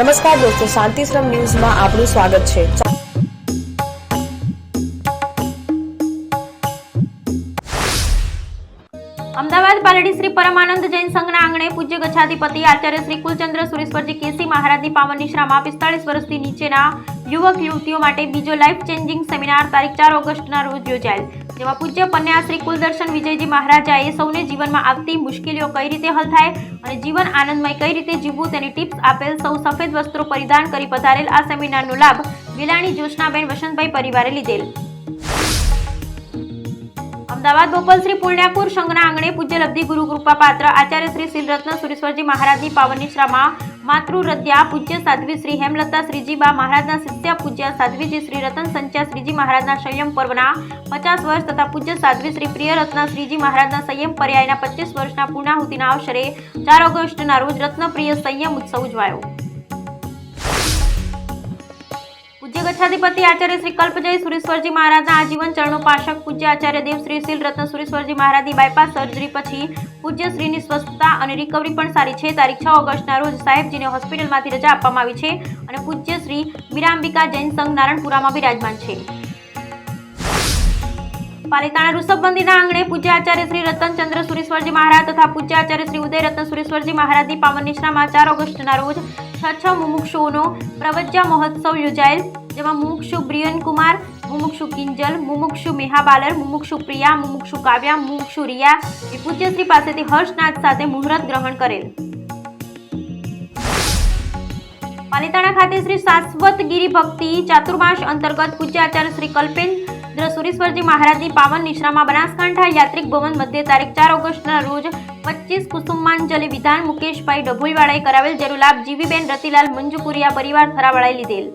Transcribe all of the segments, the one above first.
નમસ્કાર દોસ્તો, શાંતિશ્રમ ન્યૂઝમાં આપનું સ્વાગત છે. અમદાવાદ પાલડી શ્રી પરમાનંદ જૈન સંઘના આંગણે પૂજ્ય ગચ્છાધિપતિ આચાર્ય શ્રી કુલચંદ્ર સુરેશ્વરજી કેસી મહારાજની પાવન નિશ્રામાં પિસ્તાળીસ વર્ષથી નીચેના યુવક યુવતીઓ માટે બીજો લાઈફ ચેન્જિંગ સેમિનાર તારીખ ચાર ઓગસ્ટના રોજ યોજાયેલ. જેમાં પૂજ્ય પન્યા શ્રી કુલદર્શન વિજયજી મહારાજાએ સૌને જીવનમાં આવતી મુશ્કેલીઓ કઈ રીતે હલ થાય અને જીવન આનંદમય કઈ રીતે જીવવું તેની ટિપ્સ આપેલ સૌ સફેદ વસ્ત્રો પરિધાન કરી પધારેલ આ સેમિનારનો લાભ વિલાણી જ્યોત્સનાબેન વસંતભાઈ પરિવારે લીધેલ. અમદાવાદ બોપલ શ્રી પુણ્યાપુર સંઘના આંગણે પૂજ્ય લબ્ધિ ગુરુ કૃપા પાત્ર આચાર્ય શ્રી શ્રીરત્ન સુરેશ્વરજી મહારાજની પાવન નિશ્રામાં માતૃરદ્યા પૂજ્ય સાધ્વી શ્રી હેમલતા શ્રીજીબા મહારાજના શિષ્ય પૂજ્ય સાધ્વીજી શ્રી રતન સંચા શ્રીજી મહારાજના સંયમ પર્વના પચાસ વર્ષ તથા પૂજ્ય સાધ્વી શ્રી પ્રિયરત્ન શ્રીજી મહારાજના સંયમ પર્યાયના પચીસ વર્ષના પૂર્ણાહુતિના અવસરે ચાર ઓગસ્ટના રોજ રત્નપ્રિય સંયમ ઉત્સવ ઉજવાયો. પૂજ્ય ગચ્છાધિપતિ આચાર્ય શ્રી કલ્પજય સુરેશ્વરજી મહારાજના આજીવન ચરણોપાસક પૂજ્ય આચાર્ય દેવ શ્રી શીલ રત્ન સુરેશ્વરજી મહારાજની બાયપાસ સર્જરી પછી પૂજ્ય શ્રીની સ્વસ્થતા અને રિકવરી પણ સારી છે તારીખ છ ઓગસ્ટના રોજ સાહેબજીને હોસ્પિટલમાંથી રજા આપવામાં આવી છે અને પૂજ્ય શ્રી મીરાંબિકા જૈન સંઘ નારણપુરામાં બિરાજમાન છે પાલિતાણા ઋષભ મંદિરના આંગણે પૂજ્ય આચાર્ય શ્રી રતનચંદ્ર સુરેશ્વરજી મહારાજ તથા પૂજ્ય આચાર્ય શ્રી ઉદય રત્ન સુરેશ્વરજી મહારાજની પાવન નિશ્રામાં ચાર ઓગસ્ટના રોજ છ છ મુમુક્ષુઓનો પ્રવજ્યા મહોત્સવ યોજાયેલ જેમાં મુમુક્ષુ બ્રિયન કુમાર મુમુક્ષુ કિંજલ, મુમુક્ષુ મેહા બાલર મુમુક્ષુ પ્રિયા, મુમુક્ષુ કાવ્યા, મુમુક્ષુ રિયા એ પૂજ્યશ્રી પાસેથી હર્ષનાથ સાથે મુહૂર્ત ગ્રહણ કરેલ. પાલિતાણા ખાતે શ્રી શાશ્વત ગિરી ભક્તિ ચાતુર્માસ અંતર્ગત પૂજ્ય આચાર્ય શ્રી કલ્પેન્દ્ર સુરેશ્વરજી મહારાજની પાવન નિશ્રામાં બનાસકાંઠા યાત્રિક ભવન મધ્ય તારીખ ચાર ઓગસ્ટના રોજ પચીસ કુસુમાંજલિ વિધાન મુકેશભાઈ ડભોઈવાળાએ કરાવેલ જેનો લાભ જીવીબેન રતિલાલ મંજુપુરિયા પરિવાર થરાવાળાએ લીધેલ.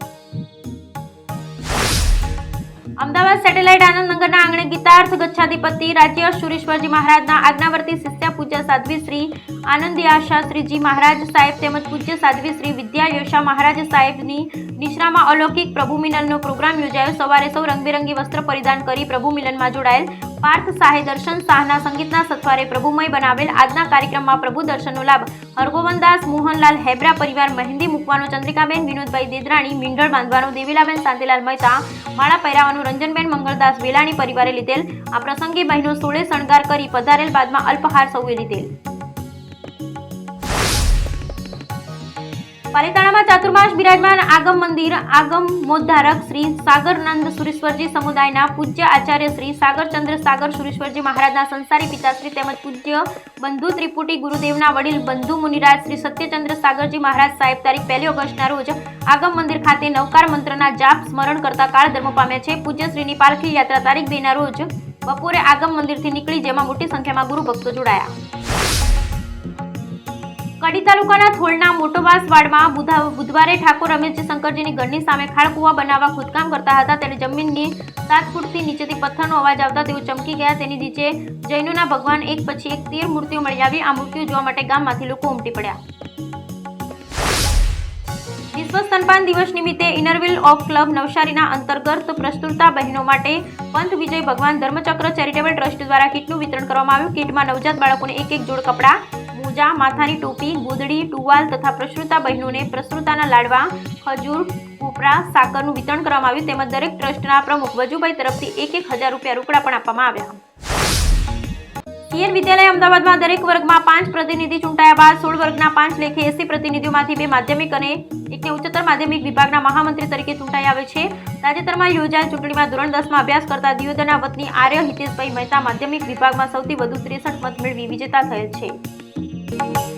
અમદાવાદ સેટેલાઇટ આનંદનગરના આંગણે ગીતાર્થ ગચ્છાધિપતિ રાજ્ય સુરેશ્વરજી મહારાજના આજ્ઞાવર્તી શિષ્ય પૂજ્ય સાધ્વી શ્રી આનંદી આશા શ્રીજી મહારાજ સાહેબ તેમજ પૂજ્ય સાધ્વી શ્રી વિદ્યા યોશા મહારાજ સાહેબની નિશ્રામાં અલૌકિક પ્રભુ મિલનનો પ્રોગ્રામ યોજાયો. સવારે સૌ રંગબેરંગી વસ્ત્ર પરિધાન કરી પ્રભુ મિલનમાં જોડાયેલ પાર્થ શાહે દર્શન શાહના સંગીતના સથવારે પ્રભુમય બનાવેલ આજના કાર્યક્રમમાં પ્રભુ દર્શનનો લાભ હરગોવનદાસ મોહનલાલ હેબ્રા પરિવાર મહેંદી મૂકવાનો, ચંદ્રિકાબેન વિનોદભાઈ દેદરાણી, મીંઢળ બાંધવાનો, દેવીલાબેન શાંતિલાલ મહેતા, માળા પહેરાવાનું, રંજનબેન મંગળદાસ વેલાણી પરિવારે લીધેલ. આ પ્રસંગે બહેનો સોળે શણગાર કરી પધારેલ, બાદમાં અલ્પહાર સૌએ લીધેલ. પાલિતાણામાં ચાતુર્માસ બિરાજમાન આગમ મંદિર, આગમ મોદ્ધારક શ્રી સાગરનંદ સુરેશ્વરજી સમુદાયના પૂજ્ય આચાર્ય શ્રી સાગરચંદ્ર સાગર સુરેશ્વરજી મહારાજના સંસારી પિતાશ્રી તેમજ પૂજ્ય બંધુ ત્રિપુટી ગુરુદેવના વડીલ બંધુ મુનિરાજ શ્રી સત્યચંદ્ર સાગરજી મહારાજ સાહેબ તારીખ પહેલી ઓગસ્ટના રોજ આગમ મંદિર ખાતે નવકાર મંત્રના જાપ સ્મરણ કરતા કાળ ધર્મ પામ્યા છે. પૂજ્ય શ્રીની પાલખી યાત્રા તારીખ બેના રોજ બપોરે આગમ મંદિરથી નીકળી, જેમાં મોટી સંખ્યામાં ગુરુ ભક્તો જોડાયા. કડી તાલુકાના થોળના મોટોવાસ વાડમાં બુધવારે ઠાકોર રમેશજી શંકરજીની ઘરની સામે ખાળકુવા બનાવવા ખોદકામ કરતા હતા. તેને જમીનની સાત ફૂટથી નીચેથી પથ્થરનો અવાજ આવતા તેઓ ચમકી ગયા. તેની નીચે જૈનોના ભગવાન એક પછી એક તેર મૂર્તિઓ મળી આવી. આ મૂર્તિઓ જોવા માટે ગામમાંથી લોકો ઉમટી પડ્યા. વિશ્વ સ્તનપાન દિવસ નિમિત્તે ઇનરવિલ ઓફ ક્લબ નવસારીના અંતર્ગત પ્રસ્તુતતા બહેનો માટે પંથ વિજય ભગવાન ધર્મચક્ર ચેરિટેબલ ટ્રસ્ટ દ્વારા કીટનું વિતરણ કરવામાં આવ્યું. કીટમાં નવજાત બાળકોને એક એક જોડ કપડાં મોજા માથાની ટોપી, ગોદડી, ટુવાલ તથા પ્રસૃતા બહેનોને પ્રસૃતાના લાડવા, ખજૂર કોપરા સાકરનું વિતરણ કરવામાં આવ્યું. તેમજ દરેક ટ્રસ્ટના પ્રમુખ વજુભાઈ તરફથી એક એક હજાર રૂપિયા રોકડા પણ આપવામાં આવ્યા. સીએન વિદ્યાલય અમદાવાદમાં દરેક વર્ગમાં પાંચ પ્રતિનિધિ ચૂંટાયા બાદ સોળ વર્ગના પાંચ લેખે એસી પ્રતિનિધિઓમાંથી બે માધ્યમિક અને એકને ઉચ્ચતર માધ્યમિક વિભાગના મહામંત્રી તરીકે ચૂંટાઈ આવે છે. તાજેતરમાં યોજાયેલ ચૂંટણીમાં ધોરણ દસમાં અભ્યાસ કરતા દિયોદરના વતની આર્ય હિતેશભાઈ મહેતા માધ્યમિક વિભાગમાં સૌથી વધુ ત્રેસઠ મત મેળવી વિજેતા થયેલ છે. Thank you.